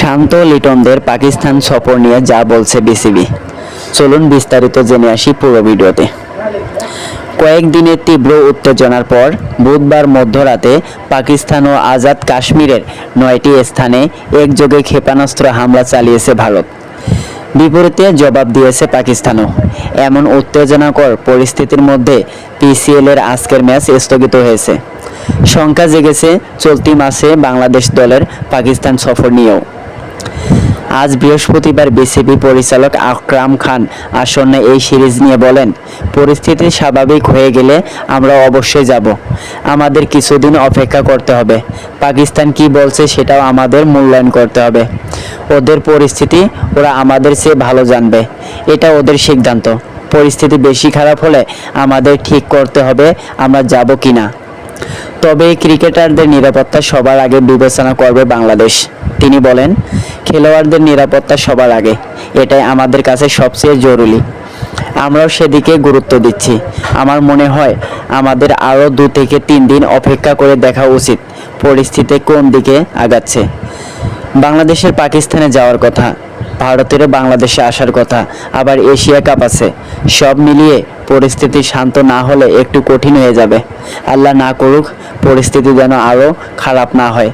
শান্ত লিটনদের পাকিস্তান সফর নিয়ে যা বলছে বিসিবি চলুন বিস্তারিত জেনে আসি পুরো ভিডিওতে। কয়েকদিনের তীব্র উত্তেজনার পর বুধবার মধ্যরাতে পাকিস্তান ও আজাদ কাশ্মীরের নয়টি স্থানে একযোগে ক্ষেপণাস্ত্র হামলা চালিয়েছে ভারত। বিপরীতে জবাব দিয়েছে পাকিস্তানও। এমন উত্তেজনাকর পরিস্থিতির মধ্যে পিসিএল এর আজকের ম্যাচ স্থগিত হয়েছে। শঙ্কা জেগেছে চলতি মাসে বাংলাদেশ দলের পাকিস্তান সফর নিয়েও। বৃহস্পতিবার বিসিবি পরিচালক আকরাম খান আসন্ন এই সিরিজ নিয়ে বলেন, পরিস্থিতি স্বাভাবিক হয়ে গেলে আমরা অবশ্যই যাব। আমাদের কিছুদিন অপেক্ষা করতে হবে। পাকিস্তান কি বলছে সেটাও আমাদের মূল্যায়ন করতে হবে। ওদের পরিস্থিতি ওরা আমাদের চেয়ে ভালো জানবে। এটা ওদের সিদ্ধান্ত। পরিস্থিতি বেশি খারাপ হলে আমাদের ঠিক করতে হবে আমরা যাব কি না। তবে ক্রিকেটারদের নিরাপত্তা সবার আগে বিবেচনা করবে বাংলাদেশ। তিনি বলেন খেলোয়াড়দের নিরাপত্তা সবার আগে। এটাই আমাদের কাছে সবচেয়ে জরুরি। আমরাও সেদিকে গুরুত্ব দিচ্ছি। আমার মনে হয় আমাদের আরও দু থেকে তিন দিন অপেক্ষা করে দেখা উচিত পরিস্থিতি কোন দিকে আগাচ্ছে। বাংলাদেশের পাকিস্তানে যাওয়ার কথা, ভারতেরও বাংলাদেশে আসার কথা, আবার এশিয়া কাপ আছে। সব মিলিয়ে পরিস্থিতি শান্ত না হলে একটু কঠিন হয়ে যাবে। আল্লাহ না করুক পরিস্থিতি যেন আরও খারাপ না হয়।